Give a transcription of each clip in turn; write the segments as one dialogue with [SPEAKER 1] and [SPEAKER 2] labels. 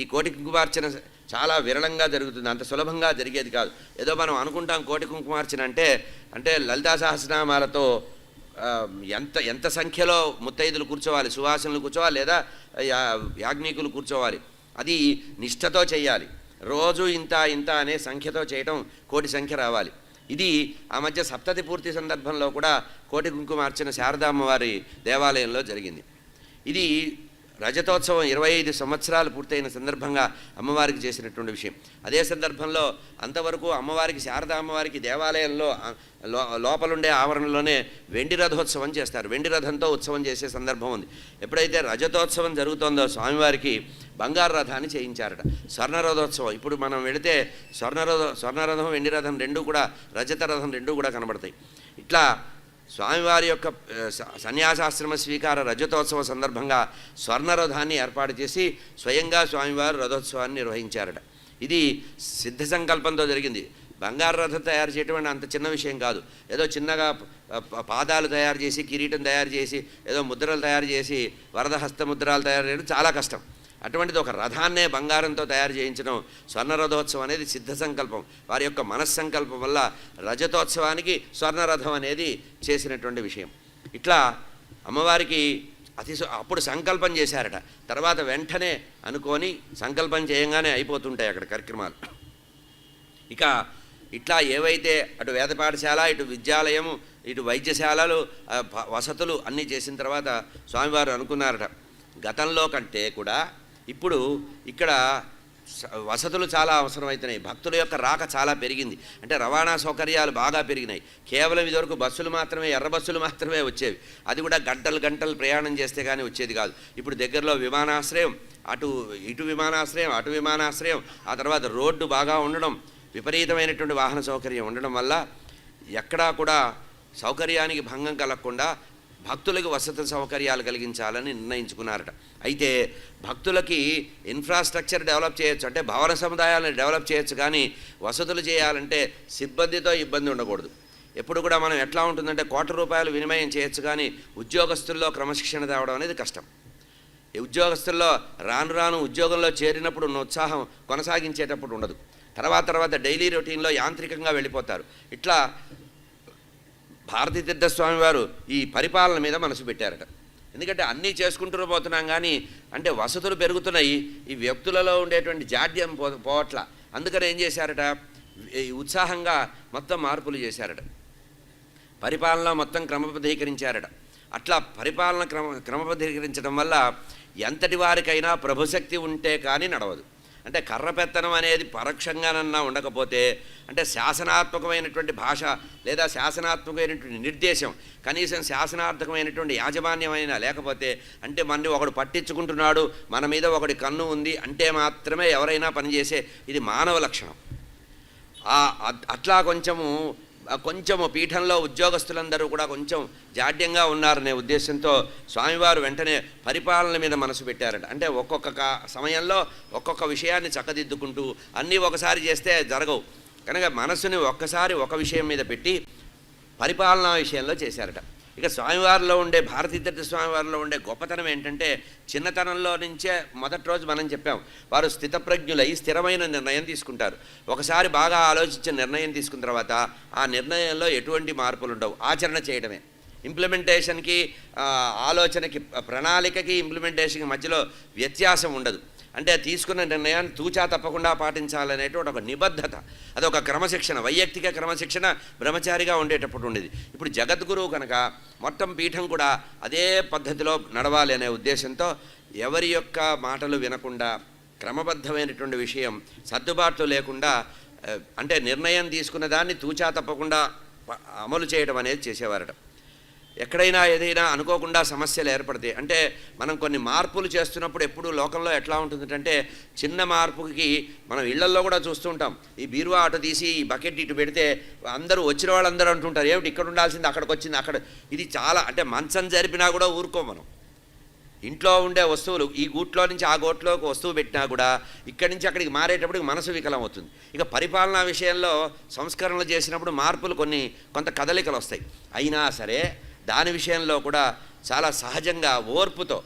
[SPEAKER 1] ఈ కోటి కుంకుమార్చన చాలా విరళంగా జరుగుతుంది. అంత సులభంగా జరిగేది కాదు. ఏదో మనం అనుకుంటాం కోటి కుంకుమార్చన అంటే అంటే లలితా సహస్రనామాలతో ఎంత ఎంత సంఖ్యలో ముత్తైదులు కూర్చోవాలి సువాసనలు కూర్చోవాలి లేదా యాజ్ఞికులు కూర్చోవాలి. అది నిష్ఠతో చేయాలి రోజు ఇంత ఇంత అనే సంఖ్యతో చేయటం కోటి సంఖ్య రావాలి. ఇది ఆ మధ్య సప్తతి పూర్తి సందర్భంలో కూడా కోటి కుంకుమార్చన శారదామ్మవారి దేవాలయంలో జరిగింది. ఇది రజతోత్సవం ఇరవై ఐదు సంవత్సరాలు పూర్తయిన సందర్భంగా అమ్మవారికి చేసినటువంటి విషయం. అదే సందర్భంలో అంతవరకు అమ్మవారికి శారదా అమ్మవారికి దేవాలయంలో లో లోపలుండే ఆవరణలోనే వెండి రథోత్సవం చేస్తారు. వెండి రథంతో ఉత్సవం చేసే సందర్భం ఉంది. ఎప్పుడైతే రజతోత్సవం జరుగుతోందో స్వామివారికి బంగారు రథాన్ని చేయించారట. స్వర్ణ రథోత్సవం ఇప్పుడు మనం వెళితే స్వర్ణరథ స్వర్ణరథం వెండి రథం రెండు కూడా రజత రథం రెండు కూడా కనబడతాయి. ఇట్లా స్వామివారి యొక్క స- సన్యాసాశ్రమ స్వీకార రజతోత్సవ సందర్భంగా స్వర్ణరథాన్ని ఏర్పాటు చేసి స్వయంగా స్వామివారు రథోత్సవాన్ని నిర్వహించారట. ఇది సిద్ధ సంకల్పంతో జరిగింది. బంగారు రథం తయారు చేయటం అంటే అంత చిన్న విషయం కాదు. ఏదో చిన్నగా పాదాలు తయారు చేసి కిరీటం తయారు చేసి ఏదో ముద్రలు తయారు చేసి వరద హస్త ముద్రాలు తయారు చేయడం చాలా కష్టం. అటువంటిది ఒక రథాన్నే బంగారంతో తయారు చేయించడం స్వర్ణ రథోత్సవం అనేది సిద్ధ సంకల్పం. వారి యొక్క మనస్సంకల్పం వల్ల రజతోత్సవానికి స్వర్ణ రథం అనేది చేసినటువంటి విషయం. ఇట్లా అమ్మవారికి అతి అప్పుడు సంకల్పం చేశారట. తర్వాత వెంటనే అనుకొని సంకల్పం చేయంగానే అయిపోతుంటాయి అక్కడ కార్యక్రమాలు. ఇక ఇట్లా ఏవైతే అటు వేద పాఠశాల ఇటు విద్యాలయము ఇటు వైద్యశాలలు వసతులు అన్నీ చేసిన తర్వాత స్వామివారు అనుకున్నారట. గతంలో కంటే కూడా ఇప్పుడు ఇక్కడ స- వసతులు చాలా అవసరమవుతున్నాయి భక్తుల యొక్క రాక చాలా పెరిగింది. అంటే రవాణా సౌకర్యాలు బాగా పెరిగినాయి. కేవలం ఇదివరకు బస్సులు మాత్రమే ఎర్ర బస్సులు మాత్రమే వచ్చేవి. అది కూడా గంటలు గంటలు ప్రయాణం చేస్తే కానీ వచ్చేది కాదు. ఇప్పుడు దగ్గరలో విమానాశ్రయం అటు ఇటు విమానాశ్రయం అటు విమానాశ్రయం ఆ తర్వాత రోడ్డు బాగా ఉండడం విపరీతమైనటువంటి వాహన సౌకర్యం ఉండడం వల్ల ఎక్కడా కూడా సౌకర్యానికి భంగం కలగకుండా భక్తులకు వసతి సౌకర్యాలు కలిగించాలని నిర్ణయించుకున్నారట. అయితే భక్తులకి ఇన్ఫ్రాస్ట్రక్చర్ డెవలప్ చేయొచ్చు అంటే భవన సముదాయాలను డెవలప్ చేయొచ్చు కానీ వసతులు చేయాలంటే సిబ్బందితో ఇబ్బంది ఉండకూడదు. ఎప్పుడు కూడా మనం ఎట్లా ఉంటుందంటే కోట్ల రూపాయలు వినిమయం చేయొచ్చు కానీ ఉద్యోగస్తుల్లో క్రమశిక్షణ తేవడం అనేది కష్టం. ఈ ఉద్యోగస్తుల్లో రాను రాను ఉద్యోగంలో చేరినప్పుడు ఉన్న ఉత్సాహం కొనసాగించేటప్పుడు ఉండదు. తర్వాత తర్వాత డైలీ రొటీన్లో యాంత్రికంగా వెళ్ళిపోతారు. ఇట్లా భారతీ తీర్థస్వామి వారు ఈ పరిపాలన మీద మనసు పెట్టారట. ఎందుకంటే అన్నీ చేసుకుంటూ పోతున్నాం కానీ అంటే వసతులు పెరుగుతున్నాయి ఈ వ్యక్తులలో ఉండేటువంటి జాడ్యం పో పోవట్ల. అందుకని ఏం చేశారట? ఉత్సాహంగా మొత్తం మార్పులు చేశారట. పరిపాలన మొత్తం క్రమబద్ధీకరించారట. అట్లా పరిపాలన క్రమ క్రమబద్ధీకరించడం వల్ల ఎంతటి వారికైనా ప్రభుశక్తి ఉంటే కానీ నడవదు. అంటే కర్రపెత్తనం అనేది పరోక్షంగానన్నా ఉండకపోతే అంటే శాసనాత్మకమైనటువంటి భాష లేదా శాసనాత్మకమైనటువంటి నిర్దేశం కనీసం శాసనార్థకమైనటువంటి యాజమాన్యమైనా లేకపోతే అంటే మనని ఒకడు పట్టించుకుంటున్నాడు మన మీద ఒకడి కన్ను ఉంది అంటే మాత్రమే ఎవరైనా పనిచేసే ఇది మానవ లక్షణం. అట్లా కొంచెము కొంచెం కొంచెము పీఠంలో ఉద్యోగస్తులందరూ కూడా కొంచెం జాడ్యంగా ఉన్నారనే ఉద్దేశంతో స్వామివారు వెంటనే పరిపాలన మీద మనసు పెట్టారట. అంటే ఒక్కొక్క సమయంలో ఒక్కొక్క విషయాన్ని చక్కదిద్దుకుంటూ అన్నీ ఒకసారి చేస్తే జరగవు. కనుక మనసుని ఒక్కసారి ఒక విషయం మీద పెట్టి పరిపాలనా విషయంలో చేశారట. ఇక స్వామివారిలో ఉండే భారతీతీర్థ స్వామివారిలో ఉండే గొప్పతనం ఏంటంటే చిన్నతనంలో నుంచే మొదటి రోజు మనం చెప్పాం వారు స్థితప్రజ్ఞులై స్థిరమైన నిర్ణయం తీసుకుంటారు. ఒకసారి బాగా ఆలోచించిన నిర్ణయం తీసుకున్న తర్వాత ఆ నిర్ణయంలో ఎటువంటి మార్పులు ఉండవు. ఆచరణ చేయడమే ఇంప్లిమెంటేషన్కి ఆలోచనకి ప్రణాళికకి ఇంప్లిమెంటేషన్కి మధ్యలో వ్యత్యాసం ఉండదు. అంటే తీసుకున్న నిర్ణయాన్ని తూచా తప్పకుండా పాటించాలనేటువంటి ఒక నిబద్ధత. అదొక క్రమశిక్షణ వైయక్తిక క్రమశిక్షణ బ్రహ్మచారిగా ఉండేటప్పుడు ఉండేది. ఇప్పుడు జగద్గురువు కనుక మొత్తం పీఠం కూడా అదే పద్ధతిలో నడవాలి అనే ఉద్దేశంతో ఎవరి యొక్క మాటలు వినకుండా క్రమబద్ధమైనటువంటి విషయం సర్దుబాట్లు లేకుండా అంటే నిర్ణయం తీసుకున్న దాన్ని తూచా తప్పకుండా అమలు చేయడం అనేది చేసేవారట. ఎక్కడైనా ఏదైనా అనుకోకుండా సమస్యలు ఏర్పడతాయి. అంటే మనం కొన్ని మార్పులు చేస్తున్నప్పుడు ఎప్పుడు లోకంలో ఎట్లా ఉంటుందంటే చిన్న మార్పుకి మనం ఇళ్ళల్లో కూడా చూస్తూ ఉంటాం. ఈ బీరువా అటు తీసి ఈ బకెట్ ఇటు పెడితే అందరూ వచ్చిన వాళ్ళందరూ అంటుంటారు ఏమిటి ఇక్కడ ఉండాల్సింది అక్కడికి వచ్చింది అక్కడ ఇది చాలా అంటే మంచం జరిపినా కూడా ఊరుకో మనం. ఇంట్లో ఉండే వస్తువులు ఈ గూట్లో నుంచి ఆ గూట్లోకి వస్తువు పెట్టినా కూడా ఇక్కడి నుంచి అక్కడికి మారేటప్పటికి మనసు వికలం అవుతుంది. ఇక పరిపాలనా విషయంలో సంస్కరణలు చేసినప్పుడు మార్పులు కొన్ని కొంత కదలికలు వస్తాయి. అయినా సరే దాని విషయంలో కూడా చాలా సహజంగా ఓర్పుతో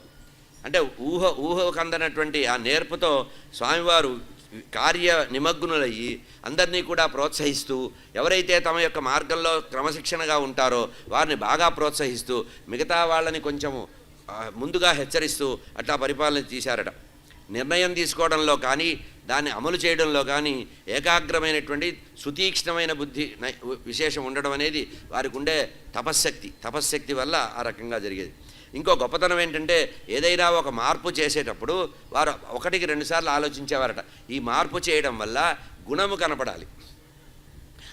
[SPEAKER 1] అంటే ఊహ ఊహకందనటువంటి ఆ నేర్పుతో స్వామివారు కార్య నిమగ్నులయ్యి అందరినీ కూడా ప్రోత్సహిస్తూ ఎవరైతే తమ యొక్క మార్గంలో క్రమశిక్షణగా ఉంటారో వారిని బాగా ప్రోత్సహిస్తూ మిగతా వాళ్ళని కొంచెము ముందుగా హెచ్చరిస్తూ అట్లా పరిపాలన చేశారట నిర్ణయం తీసుకోవడంలో కానీ దాన్ని అమలు చేయడంలో కానీ ఏకాగ్రమైనటువంటి సుతీక్ష్ణమైన బుద్ధి నై- విశేషం ఉండడం అనేది వారికి ఉండే తపశ్శక్తి. తపశ్శక్తి వల్ల ఆ రకంగా జరిగేది. ఇంకో గొప్పతనం ఏంటంటే ఏదైనా ఒక మార్పు చేసేటప్పుడు వారు ఒకటికి రెండుసార్లు ఆలోచించేవారట. ఈ మార్పు చేయడం వల్ల గుణము కనపడాలి.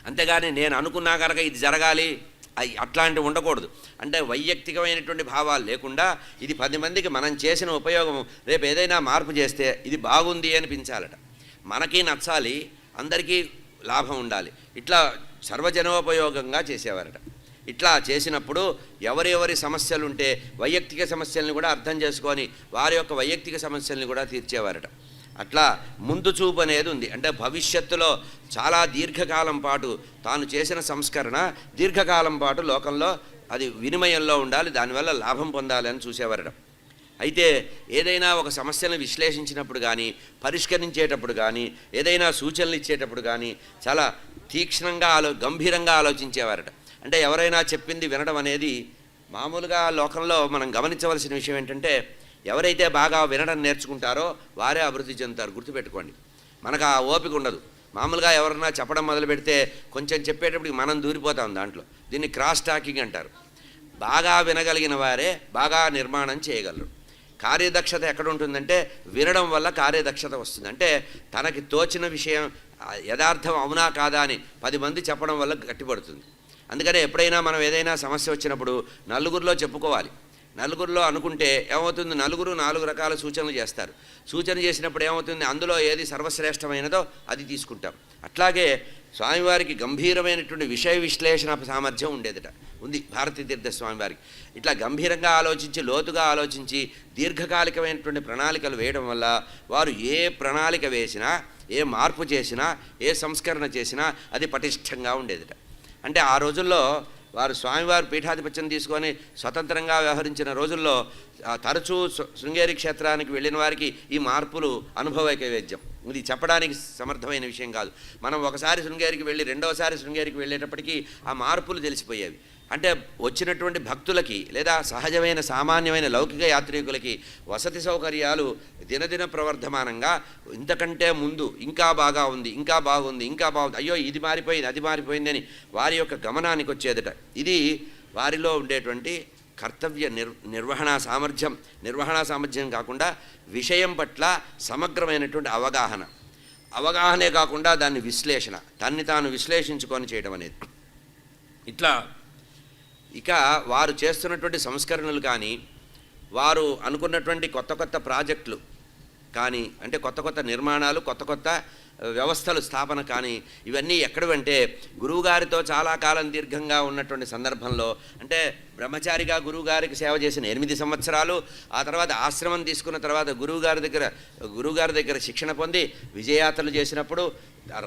[SPEAKER 1] అంతేగాని నేను అనుకున్నా కనుక ఇది జరగాలి అవి అట్లాంటివి ఉండకూడదు. అంటే వైయక్తికమైనటువంటి భావాలు లేకుండా ఇది పది మందికి మనం చేసిన ఉపయోగం రేపు ఏదైనా మార్పు చేస్తే ఇది బాగుంది అనిపించాలట. మనకి నచ్చాలి అందరికీ లాభం ఉండాలి. ఇట్లా సర్వజనోపయోగంగా చేసేవారట. ఇట్లా చేసినప్పుడు ఎవరెవరి సమస్యలు ఉంటే వైయక్తిక సమస్యల్ని కూడా అర్థం చేసుకొని వారి యొక్క వైయక్తిక సమస్యల్ని కూడా తీర్చేవారట. అట్లా ముందు చూపు అనేది ఉంది. అంటే భవిష్యత్తులో చాలా దీర్ఘకాలం పాటు తాను చేసిన సంస్కరణ దీర్ఘకాలం పాటు లోకంలో అది వినిమయంలో ఉండాలి దానివల్ల లాభం పొందాలి అని చూసేవారట. అయితే ఏదైనా ఒక సమస్యను విశ్లేషించినప్పుడు కానీ పరిష్కరించేటప్పుడు కానీ ఏదైనా సూచనలు ఇచ్చేటప్పుడు కానీ చాలా తీక్షణంగా ఆలో గంభీరంగా ఆలోచించేవారట. అంటే ఎవరైనా చెప్పింది వినడం అనేది మామూలుగా లోకంలో మనం గమనించవలసిన విషయం ఏంటంటే ఎవరైతే బాగా వినడం నేర్చుకుంటారో వారే అభివృద్ధి చెందుతారు. గుర్తుపెట్టుకోండి. మనకు ఆ ఓపిక ఉండదు. మామూలుగా ఎవరన్నా చెప్పడం మొదలు పెడితే కొంచెం చెప్పేటప్పుడు మనం దూరిపోతాం దాంట్లో. దీన్ని క్రాస్ టాకింగ్ అంటారు. బాగా వినగలిగిన వారే బాగా నిర్మాణం చేయగలరు. కార్యదక్షత ఎక్కడ ఉంటుందంటే వినడం వల్ల కార్యదక్షత వస్తుంది. అంటే తనకి తోచిన విషయం యథార్థం అవునా కాదా అని పది మంది చెప్పడం వల్ల గట్టిపడుతుంది. అందుకనే ఎప్పుడైనా మనం ఏదైనా సమస్య వచ్చినప్పుడు నలుగురిలో చెప్పుకోవాలి. నలుగురిలో అనుకుంటే ఏమవుతుంది? నలుగురు నాలుగు రకాల సూచనలు చేస్తారు. సూచన చేసినప్పుడు ఏమవుతుంది? అందులో ఏది సర్వశ్రేష్టమైనదో అది తీసుకుంటాం. అట్లాగే స్వామివారికి గంభీరమైనటువంటి విషయ విశ్లేషణ సామర్థ్యం ఉండేదట. ఉంది భారతీ తీర్థ స్వామివారికి. ఇట్లా గంభీరంగా ఆలోచించి లోతుగా ఆలోచించి దీర్ఘకాలికమైనటువంటి ప్రణాళికలు వేయడం వల్ల వారు ఏ ప్రణాళిక వేసినా ఏ మార్పు చేసినా ఏ సంస్కరణ చేసినా అది పటిష్టంగా ఉండేదట. అంటే ఆ రోజుల్లో వారు స్వామివారు పీఠాధిపత్యం తీసుకొని స్వతంత్రంగా వ్యవహరించిన రోజుల్లో తరచూ శృంగేరి క్షేత్రానికి వెళ్ళిన వారికి ఈ మార్పులు అనుభవైక వేద్యం ఇది చెప్పడానికి సమర్థమైన విషయం కాదు. మనం ఒకసారి శృంగేరికి వెళ్ళి రెండవసారి శృంగేరికి వెళ్ళేటప్పటికీ ఆ మార్పులు తెలిసిపోయేవి. అంటే వచ్చినటువంటి భక్తులకి లేదా సహజమైన సామాన్యమైన లౌకిక యాత్రికులకి వసతి సౌకర్యాలు దినదిన ప్రవర్ధమానంగా ఇంతకంటే ముందు ఇంకా బాగా ఉంది ఇంకా బాగుంది ఇంకా బాగుంది అయ్యో ఇది మారిపోయింది అది మారిపోయింది అని వారి యొక్క గమనానికి వచ్చేదట. ఇది వారిలో ఉండేటువంటి కర్తవ్య నిర్ నిర్వహణ సామర్థ్యం నిర్వహణ సామర్థ్యం కాకుండా విషయం పట్ల సమగ్రమైనటువంటి అవగాహన. అవగాహనే కాకుండా దాన్ని విశ్లేషణ దాన్ని తాను విశ్లేషించుకొని చేయడం అనేది. ఇట్లా ఇక వారు చేస్తున్నటువంటి సంస్కరణలు కానీ వారు అనుకున్నటువంటి కొత్త కొత్త ప్రాజెక్టులు కానీ అంటే కొత్త కొత్త నిర్మాణాలు కొత్త కొత్త వ్యవస్థలు స్థాపన కానీ ఇవన్నీ ఎక్కడవంటే గురువుగారితో చాలా కాలం దీర్ఘంగా ఉన్నటువంటి సందర్భంలో అంటే బ్రహ్మచారిగా గురువుగారికి సేవ చేసిన ఎనిమిది సంవత్సరాలు ఆ తర్వాత ఆశ్రమం తీసుకున్న తర్వాత గురువుగారి దగ్గర గురువుగారి దగ్గర శిక్షణ పొంది విజయయాత్రలు చేసినప్పుడు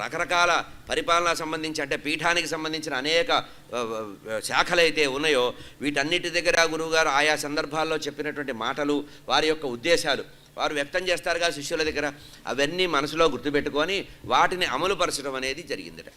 [SPEAKER 1] రకరకాల పరిపాలన సంబంధించి అంటే పీఠానికి సంబంధించిన అనేక శాఖలైతే శాఖలు అయితే ఉన్నాయో వీటన్నిటి దగ్గర గురువుగారు ఆయా సందర్భాల్లో చెప్పినటువంటి మాటలు వారి యొక్క ఉద్దేశాలు వారు వ్యక్తం చేస్తారుగా శిష్యుల దగ్గర. అవన్నీ మనసులో గుర్తుపెట్టుకొని వాటిని అమలుపరచడం అనేది జరిగిందట.